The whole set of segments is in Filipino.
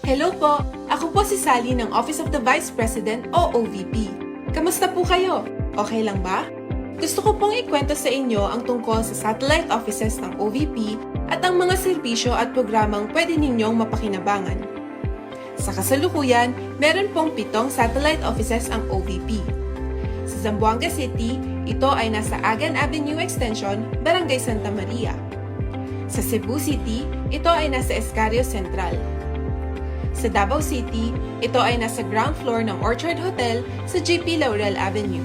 Hello po! Ako po si Sally ng Office of the Vice President o OVP. Kamusta po kayo? Okay lang ba? Gusto ko pong ikwento sa inyo ang tungkol sa satellite offices ng OVP at ang mga serbisyo at programang pwede ninyong mapakinabangan. Sa kasalukuyan, meron pong pitong satellite offices ang OVP. Sa Zamboanga City, ito ay nasa Agan Avenue Extension, Barangay Santa Maria. Sa Cebu City, ito ay nasa Escario Central. Sa Davao City, ito ay nasa ground floor ng Orchard Hotel sa JP Laurel Avenue.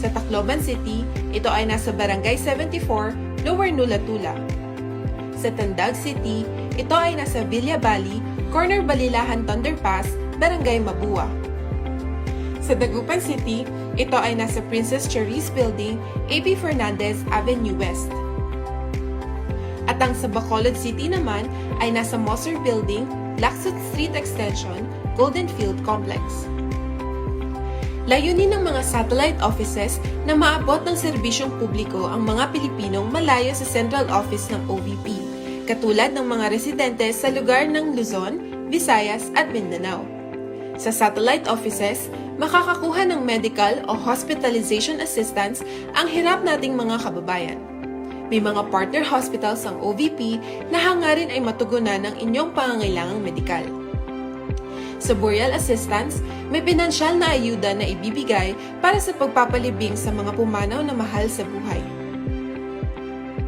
Sa Tacloban City, ito ay nasa Barangay 74, Lower Nulatula. Sa Tandag City, ito ay nasa Villa Valley, Corner Balilahan Thunderpass, Barangay Mabua. Sa Dagupan City, ito ay nasa Princess Cherise Building, AB Fernandez Avenue West. At ang sa Bacolod City naman ay nasa Moser Building, Laksut Street Extension, Golden Field Complex. Layunin ng mga satellite offices na maabot ng serbisyong publiko ang mga Pilipinong malayo sa central office ng OVP, katulad ng mga residente sa lugar ng Luzon, Visayas at Mindanao. Sa satellite offices, makakakuha ng medical o hospitalization assistance ang hirap nating mga kababayan. May mga partner hospitals ang OVP na hangarin ay matugunan ng inyong pangangailangang medikal. Sa Boreal Assistance, may pinansyal na ayuda na ibibigay para sa pagpapalibing sa mga pumanaw na mahal sa buhay.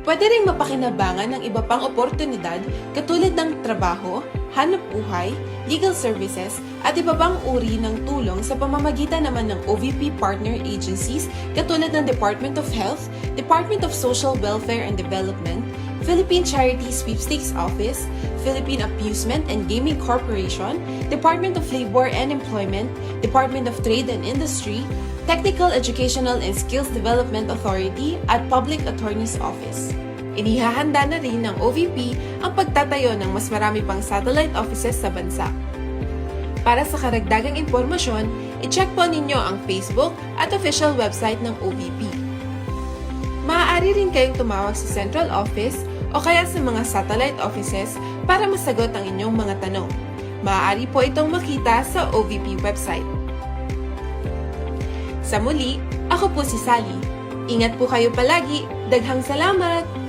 Pwede ring mapakinabangan ng iba pang oportunidad katulad ng trabaho, hanap buhay, legal services, at iba pang uri ng tulong sa pamamagitan naman ng OVP partner agencies katulad ng Department of Health, Department of Social Welfare and Development, Philippine Charity Sweepstakes Office, Philippine Amusement and Gaming Corporation, Department of Labor and Employment, Department of Trade and Industry, Technical Educational and Skills Development Authority at Public Attorney's Office. Inihahanda na rin ng OVP ang pagtatayo ng mas marami pang satellite offices sa bansa. Para sa karagdagang impormasyon, i-check po ninyo ang Facebook at official website ng OVP. Maaari rin kayong tumawag sa central office o kaya sa mga satellite offices para masagot ang inyong mga tanong. Maaari po itong makita sa OVP website. Sa muli, ako po si Sally. Ingat po kayo palagi. Daghang salamat!